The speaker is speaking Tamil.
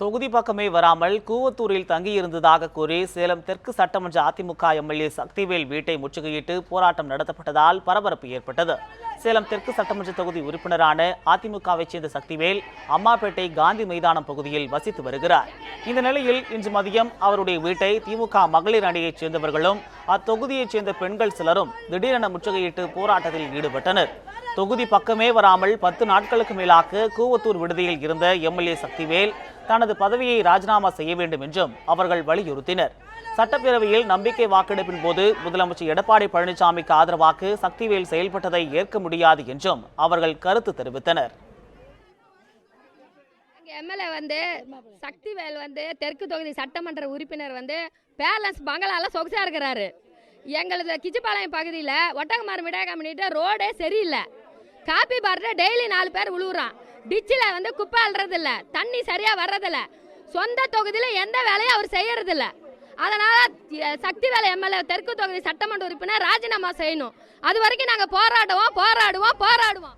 தொகுதி பக்கமே வராமல் கூவத்தூரில் தங்கியிருந்ததாக கூறி சேலம் தெற்கு சட்டமன்ற அதிமுக எம்எல்ஏ சக்திவேல் வீட்டை முற்றுகையிட்டு போராட்டம் நடத்தப்பட்டதால் பரபரப்பு ஏற்பட்டது. சேலம் தெற்கு சட்டமன்ற தொகுதி உறுப்பினரான அதிமுகவைச் சேர்ந்த சக்திவேல் அம்மாப்பேட்டை காந்தி மைதானம் பகுதியில் வசித்து வருகிறார். இந்த நிலையில் இன்று மதியம் அவருடைய வீட்டை திமுக மகளிர் அணியைச் சேர்ந்தவர்களும் அத்தொகுதியைச் சேர்ந்த பெண்கள் சிலரும் திடீரென முற்றுகையிட்டு போராட்டத்தில் ஈடுபட்டனர். தொகுதி பக்கமே வராமல் பத்து நாட்களுக்கு மேலாக கூவத்தூர் விடுதியில் இருந்த எம்எல்ஏ சக்திவேல் தனது பதவியை ராஜினாமா செய்ய வேண்டும் என்றும் அவர்கள் வலியுறுத்தினர். சட்டப்பேரவையில் நம்பிக்கை வாக்கெடுப்பின் போது முதலமைச்சர் எடப்பாடி பழனிசாமிக்கு ஆதரவாக சக்திவேல் செயல்பட்டதை ஏற்க முடியாது என்றும் அவர்கள் கருத்து தெரிவித்தனர். எம்எல்ஏ வந்து சக்திவேல் வந்து தெற்கு தொகுதி சட்டமன்ற உறுப்பினர் வந்து பேலன்ஸ் பங்களால சொகுசா இருக்கிறாரு. எங்களது கிச்சிப்பாளையம் பகுதியில் ஒட்டகமாறு மிடாய் பண்ணிட்டு ரோடே சரியில்லை. காப்பி பாரில் டெய்லி நாலு பேர் விழுவுறான் டிச்சில் வந்து குப்பை அல்றதில்ல தண்ணி சரியாக வர்றதில்ல. சொந்த தொகுதியில் எந்த வேலையும் அவர் செய்யறதில்ல. அதனால் சக்தி வேலை எம்எல்ஏ தெற்கு தொகுதி சட்டமன்ற உறுப்பினர் ராஜினாமா செய்யணும். அது வரைக்கும் நாங்கள் போராடுவோம் போராடுவோம் போராடுவோம்.